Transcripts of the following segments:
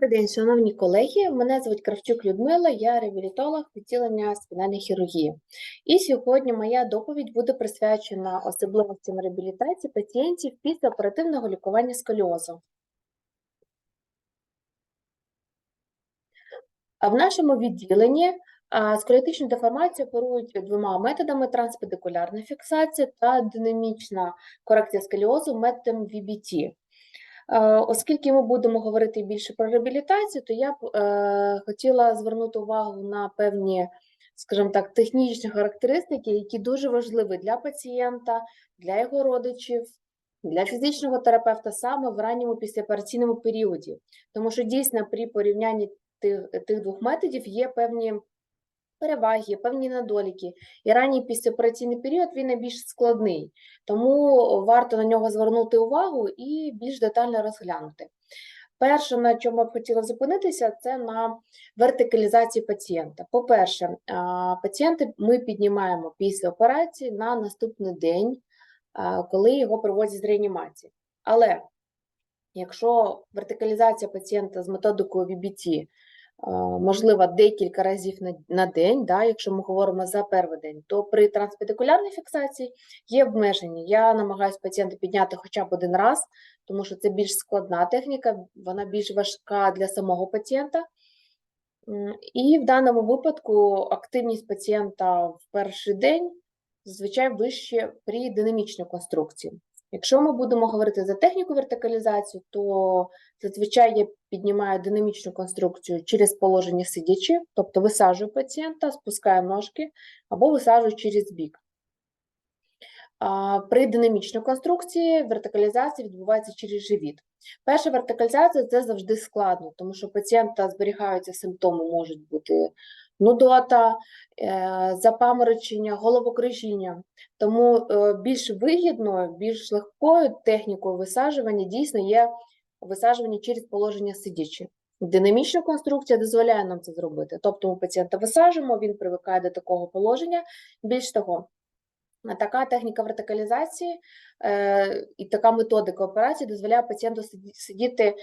Добрий день, шановні колеги. Мене звуть Кравчук Людмила, я реабілітолог відділення спінальної хірургії. І сьогодні моя доповідь буде присвячена особливостям реабілітації пацієнтів після оперативного лікування сколіозу. В нашому відділенні сколіотичну деформацію оперують двома методами: транспедикулярна фіксація та динамічна корекція сколіозу методом VBT. Е, Оскільки ми будемо говорити більше про реабілітацію, то я б е, хотіла звернути увагу на певні, скажімо так, технічні характеристики, які дуже важливі для пацієнта, для його родичів, для фізичного терапевта саме в ранньому післяопераційному періоді. Тому що дійсно при порівнянні тих, тих двох методів є певні переваги, певні недоліки. І ранній післяопераційний період він найбільш складний, тому варто на нього звернути увагу і більш детально розглянути. Перше, на чому я б хотіла зупинитися, це на вертикалізації пацієнта. По-перше, пацієнти ми піднімаємо після операції на наступний день, коли його проводять з реанімації. Але якщо вертикалізація пацієнта з методикою VBT а, можлива декілька разів на день, да, якщо ми говоримо за перший день, то при транспедикулярній фіксації є обмеження. Я намагаюся пацієнта підняти хоча б один раз, тому що це більш складна техніка, вона більш важка для самого пацієнта. І в даному випадку активність пацієнта в перший день зазвичай вище при динамічній конструкції. Якщо ми будемо говорити за техніку вертикалізації, то зазвичай я піднімаю динамічну конструкцію через положення сидячи, тобто висаджую пацієнта, спускаю ножки або висаджую через бік. При динамічній конструкції вертикалізація відбувається через живіт. Перша вертикалізація це завжди складно, тому що пацієнта зберігаються симптоми, можуть бути нудота, е, запаморочення, головокружіння. Тому е, більш вигідною, більш легкою технікою висаджування дійсно є висаджування через положення сидячи. Динамічна конструкція дозволяє нам це зробити. Тобто ми пацієнта висаджуємо, він привикає до такого положення. Більш того, Така техніка вертикалізації е, і така методика операції дозволяє пацієнту сидіти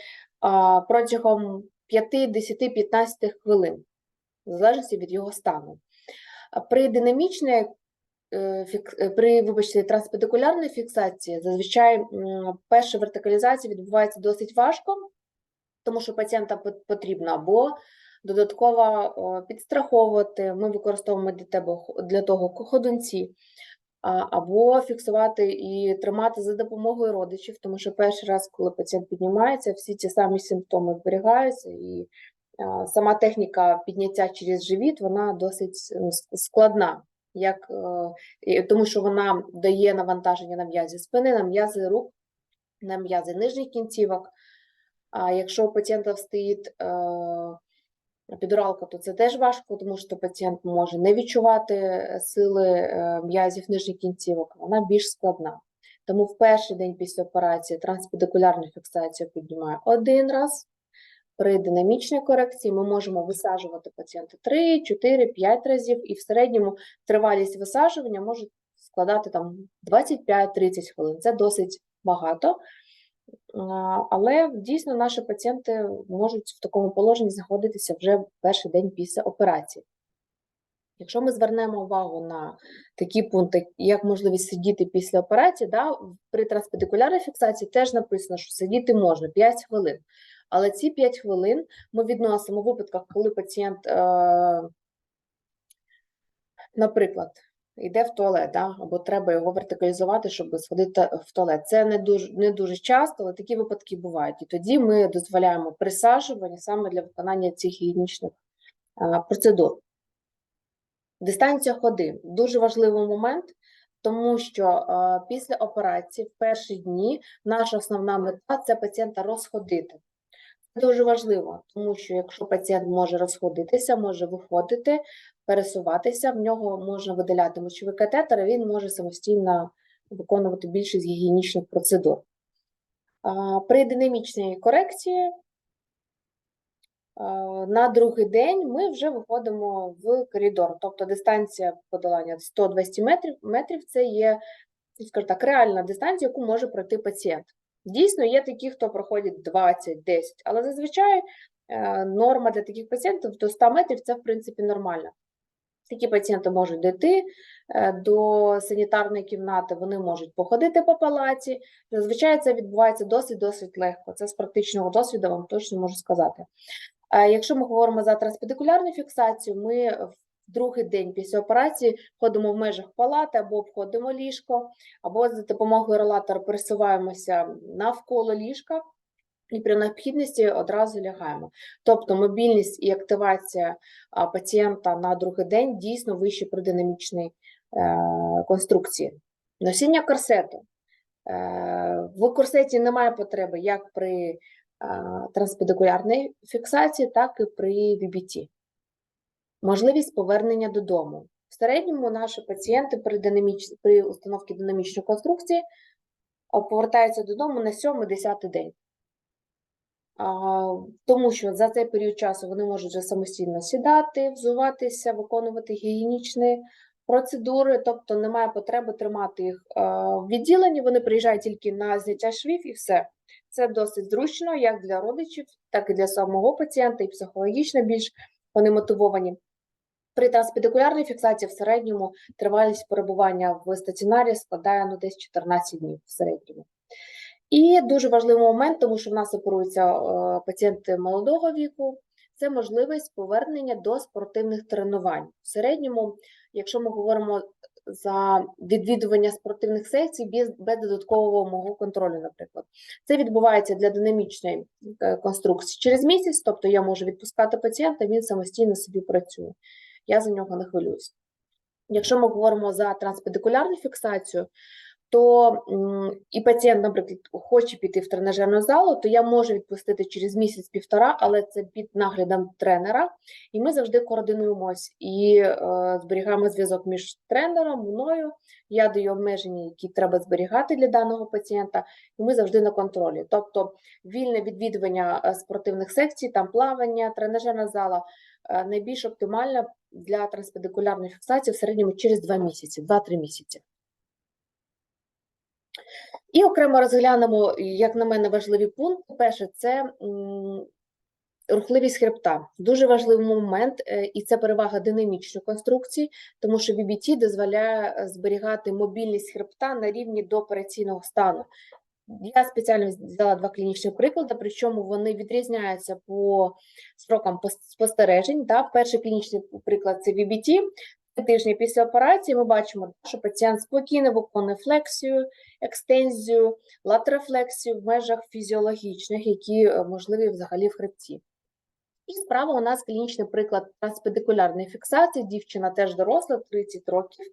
протягом 5, 10, 15 хвилин, в залежності від його стану. При динамічній, е, е, при, вибачте, транспедикулярній фіксації зазвичай перша вертикалізація відбувається досить важко, тому що пацієнта потрібно або додатково підстраховувати. Ми використовуємо для, тебе, для того ходунці, або фіксувати і тримати за допомогою родичів, тому що перший раз, коли пацієнт піднімається, всі ті самі симптоми зберігаються, і сама техніка підняття через живіт вона досить складна, як, е, тому що вона дає навантаження на м'язі спини, на м'язи рук, на м'язи нижніх кінцівок. А якщо у пацієнта стоїть е, підуралка, то це теж важко, тому що пацієнт може не відчувати е, сили е, м'язів нижніх кінцівок, вона більш складна. Тому в перший день після операції транспедикулярну фіксацію піднімаю один раз. При динамічній корекції ми можемо висаджувати пацієнта 3, 4, 5 разів, і в середньому тривалість висаджування може складати там 25-30 хвилин. Це досить багато. Але дійсно наші пацієнти можуть в такому положенні знаходитися вже перший день після операції. Якщо ми звернемо увагу на такі пункти, як можливість сидіти після операції, да, при транспедикулярній фіксації теж написано, що сидіти можна 5 хвилин. Але ці 5 хвилин ми відносимо у випадках, коли пацієнт, е, наприклад, йде в туалет, да, або треба його вертикалізувати, щоб сходити в туалет. Це не дуже, не дуже часто, але такі випадки бувають. І тоді ми дозволяємо присаджування саме для виконання цих гігієнічних е, процедур. Дистанція ходи дуже важливий момент, тому що е, після операції в перші дні наша основна мета це пацієнта розходити. Дуже важливо, тому що якщо пацієнт може розходитися, може виходити, пересуватися, в нього можна видаляти мочовий катетер, і він може самостійно виконувати більшість гігієнічних процедур. При динамічній корекції на другий день ми вже виходимо в коридор, тобто дистанція подолання 120 метрів, метрів це є, скажімо так, реальна дистанція, яку може пройти пацієнт. Дійсно, є такі, хто проходить 20, 10, але зазвичай е, норма для таких пацієнтів до 100 метрів це в принципі нормально. Такі пацієнти можуть дійти е, до санітарної кімнати, вони можуть походити по палаті. Зазвичай це відбувається досить-досить легко. Це з практичного досвіду вам точно можу сказати. Якщо ми говоримо за транспедикулярну фіксацію, ми другий день після операції ходимо в межах палати або обходимо ліжко, або за допомогою релатора пересуваємося навколо ліжка і при необхідності одразу лягаємо. Тобто мобільність і активація пацієнта на другий день дійсно вищі при динамічній е, конструкції. Носіння корсету. Е, в корсеті немає потреби як при е, транспедикулярній фіксації, так і при VBT. Можливість повернення додому. В середньому наші пацієнти при, динаміч... при установці динамічної конструкції повертаються додому на 7-10 день. А, Тому що за цей період часу вони можуть вже самостійно сідати, взуватися, виконувати гігієнічні процедури, тобто немає потреби тримати їх е, в відділенні. Вони приїжджають тільки на зняття швів і все. Це досить зручно як для родичів, так і для самого пацієнта, і психологічно більш вони мотивовані. При транспедикулярній фіксації в середньому тривалість перебування в стаціонарі складає ну, десь 14 днів в середньому. І дуже важливий момент, тому що в нас оперуються е, пацієнти молодого віку, це можливість повернення до спортивних тренувань. В середньому, якщо ми говоримо за відвідування спортивних секцій без, без додаткового мого контролю, наприклад, це відбувається для динамічної е, конструкції через місяць, тобто я можу відпускати пацієнта, він самостійно собі працює. Я за нього не хвилююсь. Якщо ми говоримо за транспедикулярну фіксацію, то і пацієнт, наприклад, хоче піти в тренажерну залу, то я можу відпустити через місяць-півтора, але це під наглядом тренера, і ми завжди координуємось і е, зберігаємо зв'язок між тренером, мною. Я даю обмеження, які треба зберігати для даного пацієнта, і ми завжди на контролі. Тобто вільне відвідування е, спортивних секцій, там плавання, тренажерна зала е, найбільш оптимальна для транспедикулярної фіксації в середньому через 2 місяці, 2-3 місяці. І окремо розглянемо, як на мене, важливі пункти. Перше, це рухливість хребта. Дуже важливий момент, е, і це перевага динамічної конструкції, тому що VBT дозволяє е, зберігати мобільність хребта на рівні до операційного стану. Я спеціально взяла два клінічні приклади, причому вони відрізняються по срокам спостережень. Да? Перший клінічний приклад це VBT. Тижні після операції ми бачимо, що пацієнт спокійно виконує флексію, екстензію, латерофлексію в межах фізіологічних, які е, можливі взагалі в хребті. І справа у нас клінічний приклад транспедикулярної фіксації. Дівчина теж доросла, 30 років,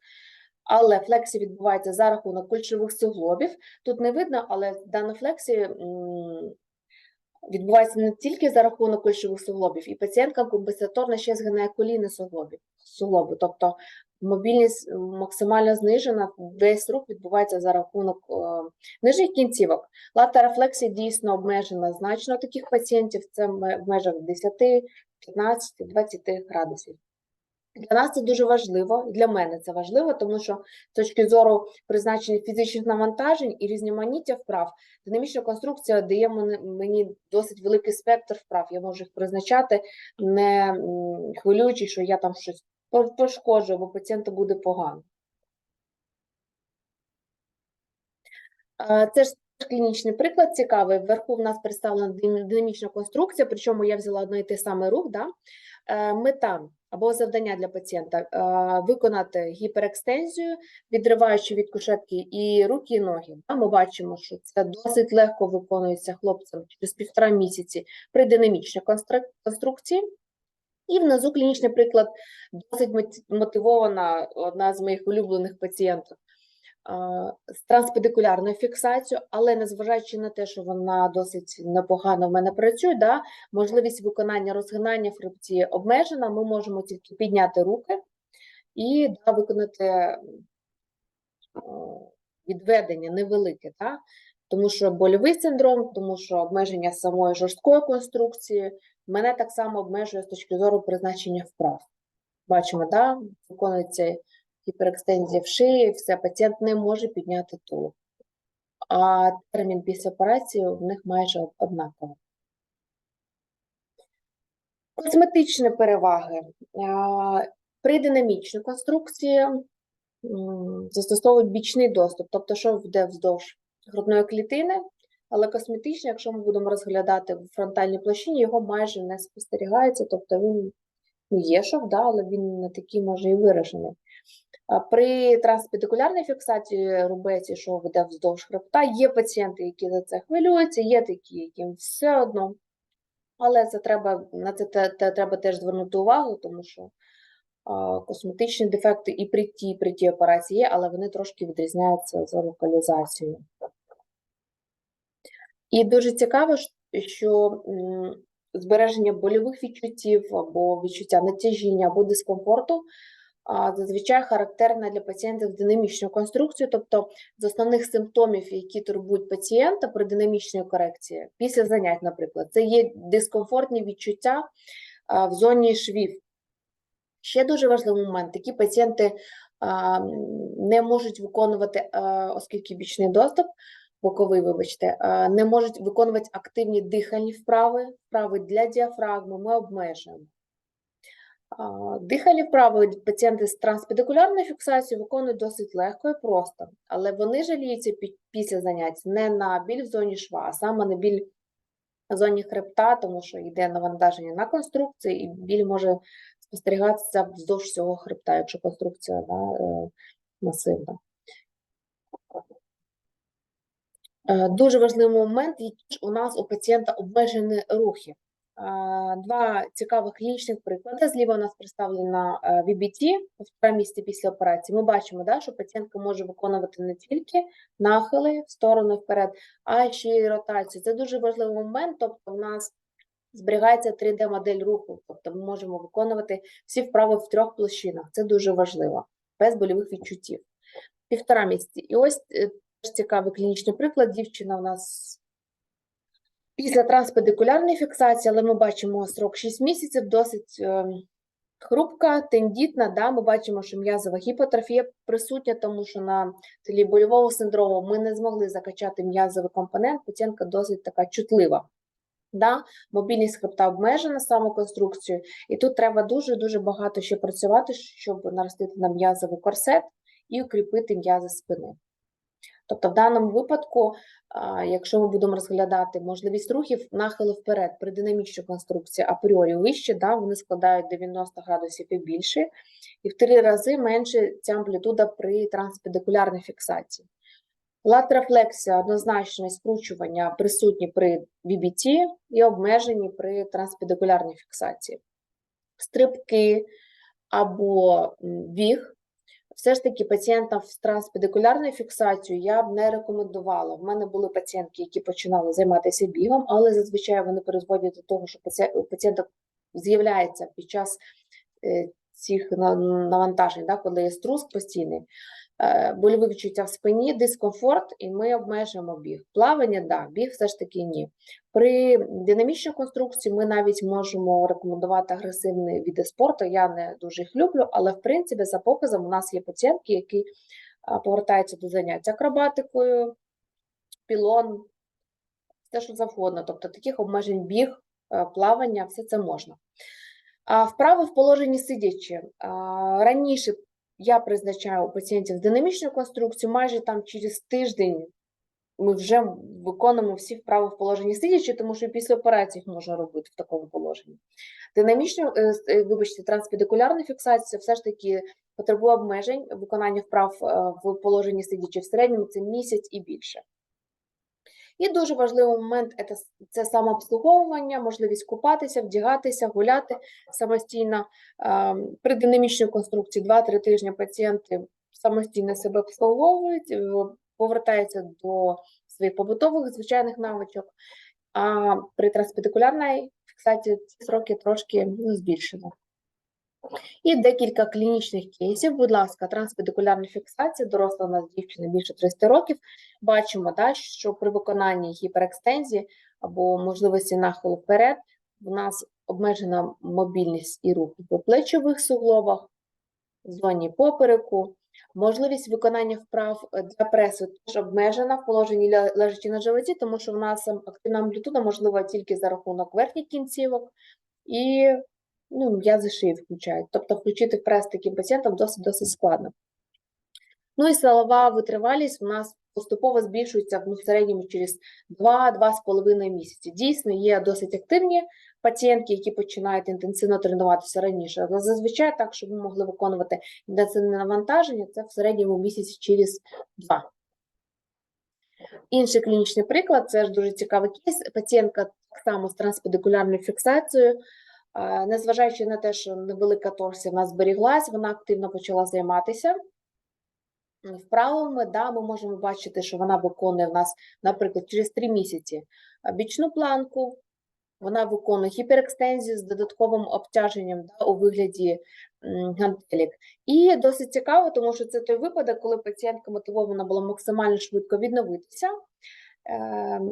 але флексія відбувається за рахунок кульшових суглобів. Тут не видно, але дана флексія відбувається не тільки за рахунок кульшових суглобів, і пацієнтка компенсаторно ще згинає коліни суглобів, суглобу. Тобто мобільність максимально знижена, весь рух відбувається за рахунок е, нижніх кінцівок. Латерофлексія дійсно обмежена значно таких пацієнтів, це в межах 10, 15, 20 градусів. Для нас це дуже важливо, для мене це важливо, тому що з точки зору призначення фізичних навантажень і різноманіття вправ, динамічна конструкція дає мені досить великий спектр вправ. Я можу їх призначати, не хвилюючись, що я там щось пошкоджу, або пацієнту буде погано. Це ж клінічний приклад цікавий. Вверху в нас представлена динамічна конструкція, причому я взяла одне і той самий рух. Да? Е, Мета або завдання для пацієнта е, виконати гіперекстензію, відриваючи від кушетки і руки, і ноги. Ми бачимо, що це досить легко виконується хлопцям через півтора місяці при динамічній констру- конструкції. І внизу клінічний приклад досить мот- мотивована одна з моїх улюблених пацієнтів з транспедикулярною фіксацією, але незважаючи на те, що вона досить непогано в мене працює, да, можливість виконання розгинання в хребті обмежена, ми можемо тільки підняти руки і да, виконати відведення невелике, да, тому що больовий синдром, тому що обмеження самої жорсткої конструкції мене так само обмежує з точки зору призначення вправ. Бачимо, да, виконується гіперекстензія в шиї, все, пацієнт не може підняти тулуб. а термін після операції в них майже однаковий. Косметичні переваги. При динамічній конструкції застосовують бічний доступ, тобто, що йде вздовж грудної клітини, але косметичний, якщо ми будемо розглядати в фронтальній площині, його майже не спостерігається, тобто він ну, є шов, да, але він не такий може і виражений. При транспедикулярній фіксації рубеці, що веде вздовж хребта, є пацієнти, які за це хвилюються, є такі, яким все одно. Але це треба, на це те, те треба теж звернути увагу, тому що а, косметичні дефекти і при тій, при тій операції є, але вони трошки відрізняються за локалізацією. І дуже цікаво, що збереження больових відчуттів або відчуття натяжіння або дискомфорту зазвичай характерне для пацієнтів з динамічною конструкцією, тобто з основних симптомів, які турбують пацієнта при динамічній корекції, після занять, наприклад, це є дискомфортні відчуття в зоні швів. Ще дуже важливий момент: такі пацієнти не можуть виконувати, оскільки бічний доступ, боковий, вибачте, не можуть виконувати активні дихальні вправи, вправи для діафрагми, ми обмежуємо. Дихальні вправи пацієнти з транспедикулярною фіксацією виконують досить легко і просто, але вони жаліються після занять не на біль в зоні шва, а саме на біль в зоні хребта, тому що йде навантаження на конструкції, і біль може спостерігатися вздовж всього хребта, якщо конструкція да, е, масивна. Е, Дуже важливий момент, у нас у пацієнта обмежені рухи. Два цікавих клінічних приклади. Зліва у нас представлена е, VBT в місці після операції. Ми бачимо, да, що пацієнтка може виконувати не тільки нахили в сторону вперед, а ще й ротацію. Це дуже важливий момент. Тобто, у нас зберігається 3D-модель руху, тобто ми можемо виконувати всі вправи в трьох площинах. Це дуже важливо, без больових відчуттів. Півтора місяці. І ось е, цікавий клінічний приклад. Дівчина у нас після транспедикулярної фіксації, але ми бачимо срок 6 місяців, досить е, хрупка, тендітна. Да? Ми бачимо, що м'язова гіпотрофія присутня, тому що на тлі больового синдрому ми не змогли закачати м'язовий компонент, пацієнтка досить така чутлива. Да? Мобільність хребта обмежена самоконструкцією, і тут треба дуже-дуже багато ще працювати, щоб наростити на м'язовий корсет і укріпити м'язи спини. Тобто, в даному випадку, якщо ми будемо розглядати можливість рухів нахилу вперед при динамічній конструкції апріорі вище, да, вони складають 90 градусів і більше, і в три рази менше ця амплітуда при транспедикулярній фіксації. Латрофлексія, однозначно скручування присутні при VBT і обмежені при транспедикулярній фіксації. Стрибки або біг все ж таки пацієнтам з транспедикулярною фіксацією я б не рекомендувала. В мене були пацієнтки, які починали займатися бігом, але зазвичай вони призводять до того, що у пацієнта з'являється під час е, цих на- навантажень, да, коли є струс постійний, больові відчуття в спині, дискомфорт, і ми обмежуємо біг. Плавання, да, біг все ж таки ні. При динамічній конструкції ми навіть можемо рекомендувати агресивні види спорту. Я не дуже їх люблю, але в принципі за показом у нас є пацієнтки, які повертаються до занять акробатикою, пілон, все що завгодно. Тобто таких обмежень біг, е, плавання, все це можна. Вправи в положенні сидячи. Раніше я призначаю у пацієнтів з конструкцію, майже там через тиждень ми вже виконуємо всі вправи в положенні сидячи, тому що після операції їх можна робити в такому положенні. Динамічну, е, е, вибачте, транспедикулярна фіксація все ж таки потребує обмежень виконання вправ е, в положенні сидячи в середньому це місяць і більше. І дуже важливий момент це, самообслуговування, можливість купатися, вдягатися, гуляти самостійно. При динамічній конструкції 2-3 тижні пацієнти самостійно себе обслуговують, повертаються до своїх побутових звичайних навичок, а при транспедикулярній фіксації ці сроки трошки ну, збільшено. І декілька клінічних кейсів. Будь ласка, транспедикулярна фіксація, доросла у нас дівчина більше 30 років. Бачимо, да, що при виконанні гіперекстензії або можливості нахилу вперед, у нас обмежена мобільність і рух в плечових суглобах, зоні попереку, Можливість виконання вправ для пресу теж обмежена в положенні лежачи на животі, тому що в нас ем, активна амплітуда можлива тільки за рахунок верхніх кінцівок і ну, м'язи шиї включають. Тобто включити прес таким пацієнтам досить досить складно. Ну і силова витривалість у нас поступово збільшується ну, в середньому через 2-2,5 місяці. Дійсно, є досить активні пацієнтки, які починають інтенсивно тренуватися раніше. Але зазвичай так, щоб ми могли виконувати інтенсивне навантаження, це в середньому місяці через два. Інший клінічний приклад це ж дуже цікавий кейс. Пацієнтка так само з транспедикулярною фіксацією. Е, Незважаючи на те, що невелика торсія в нас зберіглась, вона активно почала займатися вправами. Да, ми можемо бачити, що вона виконує в нас, наприклад, через 3 місяці е, бічну планку, вона виконує гіперекстензію з додатковим обтяженням да, у вигляді гантелік. І досить цікаво, тому що це той випадок, коли пацієнтка мотивована була максимально швидко відновитися,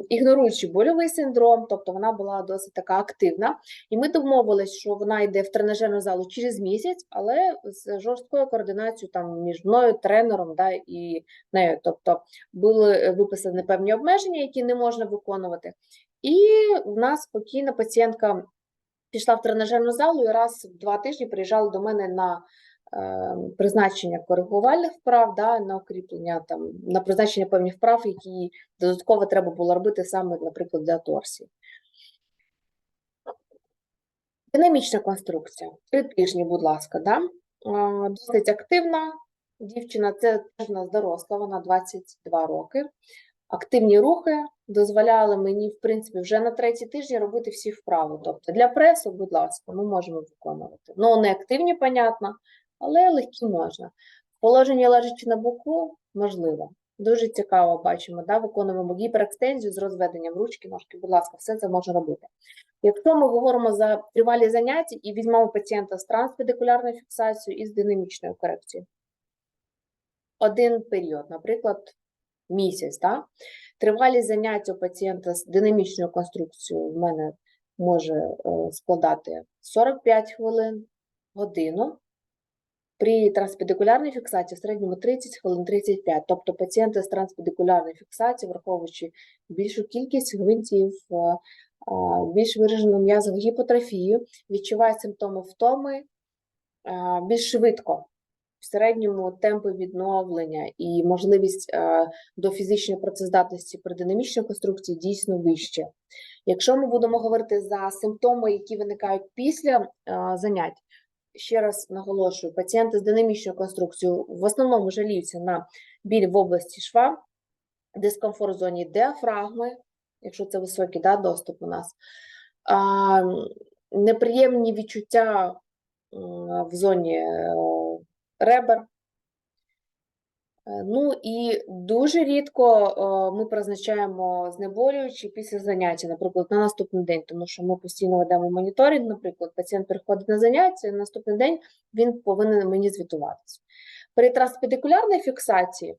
ігноруючи больовий синдром, тобто вона була досить така активна. І ми домовились, що вона йде в тренажерну залу через місяць, але з жорсткою координацією там між мною, тренером да, і нею. Тобто були е, виписані певні обмеження, які не можна виконувати. І в нас спокійно пацієнтка пішла в тренажерну залу і раз в два тижні приїжджала до мене на призначення коригувальних вправ, да, на укріплення, там, на призначення певних вправ, які додатково треба було робити саме, наприклад, для торсії. Динамічна конструкція. Три тижні, будь ласка, да? Досить активна. Дівчина це теж у нас доросла, вона 22 роки. Активні рухи дозволяли мені, в принципі, вже на третій тижні робити всі вправи. Тобто для пресу, будь ласка, ми можемо виконувати. Ну, не активні, понятно, але легкі можна. В положенні лежачи на боку, можливо. Дуже цікаво бачимо, да? виконуємо гіперекстензію з розведенням ручки, ножки, будь ласка, все це можна робити. Якщо ми говоримо за тривалі заняття і візьмемо пацієнта з транспедикулярною фіксацією і з динамічною корекцією, один період, наприклад, місяць, да? тривалість заняття у пацієнта з динамічною конструкцією в мене може е, складати 45 хвилин, годину. При транспедикулярній фіксації в середньому 30 хвилин 35. Тобто пацієнти з транспедикулярною фіксацією, враховуючи більшу кількість гвинтів, е, більш виражену м'язову гіпотрофію, відчувають симптоми втоми більш швидко. В середньому темпи відновлення і можливість е, до фізичної працездатності при динамічній конструкції дійсно вище. Якщо ми будемо говорити за симптоми, які виникають після е, занять, ще раз наголошую, пацієнти з динамічною конструкцією в основному жаліються на біль в області шва, дискомфорт в зоні діафрагми, якщо це високий да, доступ у нас, а, неприємні відчуття в зоні е, ребер. Е, Ну і дуже рідко е, ми призначаємо знеболюючі після заняття, наприклад, на наступний день, тому що ми постійно ведемо моніторинг, наприклад, пацієнт приходить на заняття, і на наступний день він повинен мені звітуватися. При транспедикулярній фіксації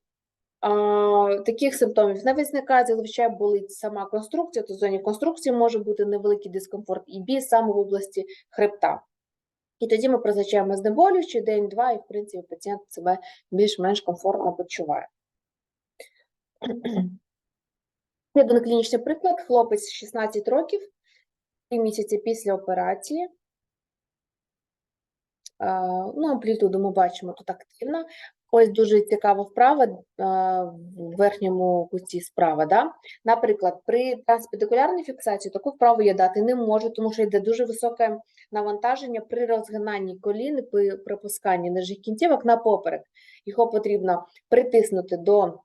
таких симптомів не визникає, зазвичай болить сама конструкція, то в зоні конструкції може бути невеликий дискомфорт і біль саме в області хребта. І тоді ми призначаємо знеболюючий день-два, і, в принципі, пацієнт себе більш-менш комфортно почуває. Один клінічний приклад: хлопець 16 років, 3 місяці після операції. Ну, амплітуду ми бачимо тут активно. Ось дуже цікава вправа е, в верхньому куті справа. Да? Наприклад, при транспедикулярній фіксації таку вправу я дати не можу, тому що йде дуже високе навантаження при розгинанні колін при пропусканні нижніх кінцівок на поперек. Його потрібно притиснути до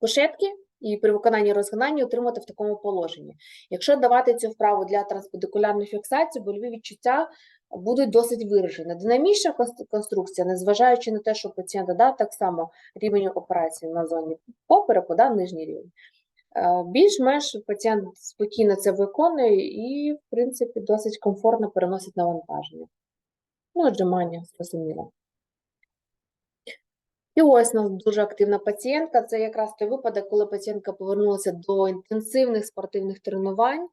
кушетки і при виконанні розгинання отримати в такому положенні. Якщо давати цю вправу для транспедикулярної фіксації, больові відчуття будуть досить виражені. Динамічна конструкція, незважаючи на те, що у пацієнта да, так само рівень операції на зоні попереку, да, нижній рівень. Е, Більш-менш пацієнт спокійно це виконує і, в принципі, досить комфортно переносить навантаження. Ну, отжимання, зрозуміло. І ось у нас дуже активна пацієнтка. Це якраз той випадок, коли пацієнтка повернулася до інтенсивних спортивних тренувань.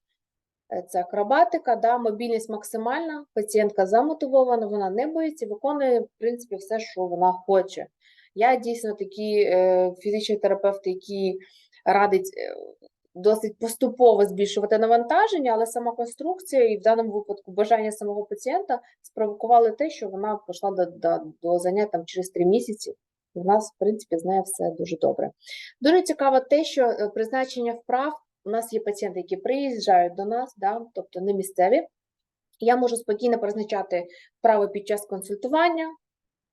Е, Це акробатика, да, мобільність максимальна, пацієнтка замотивована, вона не боїться, виконує, в принципі, все, що вона хоче. Я дійсно такий е, фізичний терапевт, який радить е, досить поступово збільшувати навантаження, але сама конструкція і в даному випадку бажання самого пацієнта спровокували те, що вона пішла до, до, до занять там через три місяці. В нас, в принципі, з нею все дуже добре. Дуже цікаво те, що е, призначення вправ у нас є пацієнти, які приїжджають до нас, да, тобто не місцеві. Я можу спокійно призначати вправи під час консультування.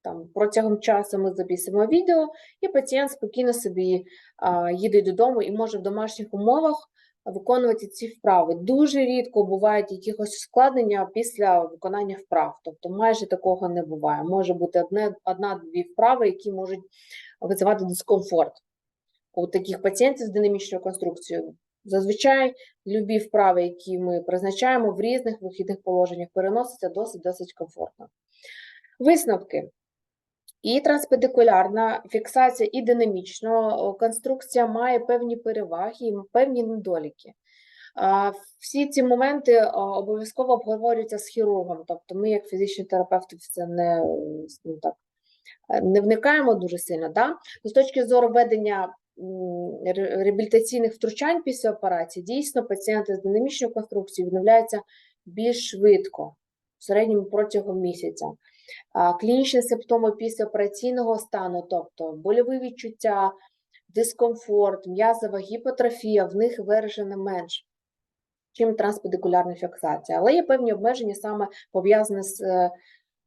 Там протягом часу ми записуємо відео, і пацієнт спокійно собі а, їде додому і може в домашніх умовах виконувати ці вправи. Дуже рідко бувають якихось ускладнення після виконання вправ. Тобто майже такого не буває. Може бути одна-дві вправи, які можуть визивати дискомфорт у таких пацієнтів з динамічною конструкцією. Зазвичай любі вправи, які ми призначаємо в різних вихідних положеннях, переносяться досить-досить комфортно. Висновки. І транспедикулярна фіксація, і динамічна конструкція має певні переваги і певні недоліки. Всі ці моменти обов'язково обговорюються з хірургом, тобто ми, як фізичні терапевти, в це не, ну, так, е, не вникаємо дуже сильно. Да? Ну, З точки зору ведення реабілітаційних втручань після операції, дійсно пацієнти з динамічною конструкцією відновляються більш швидко, в середньому протягом місяця. Клінічні симптоми післяопераційного стану, тобто больові відчуття, дискомфорт, м'язова гіпотрофія, в них виражено менш, чим транспедикулярна фіксація. Але є певні обмеження саме пов'язані з е,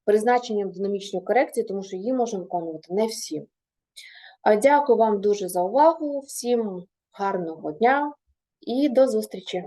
призначенням динамічної корекції, тому що її можуть виконувати не всі. Дякую вам дуже за увагу, всім гарного дня і до зустрічі!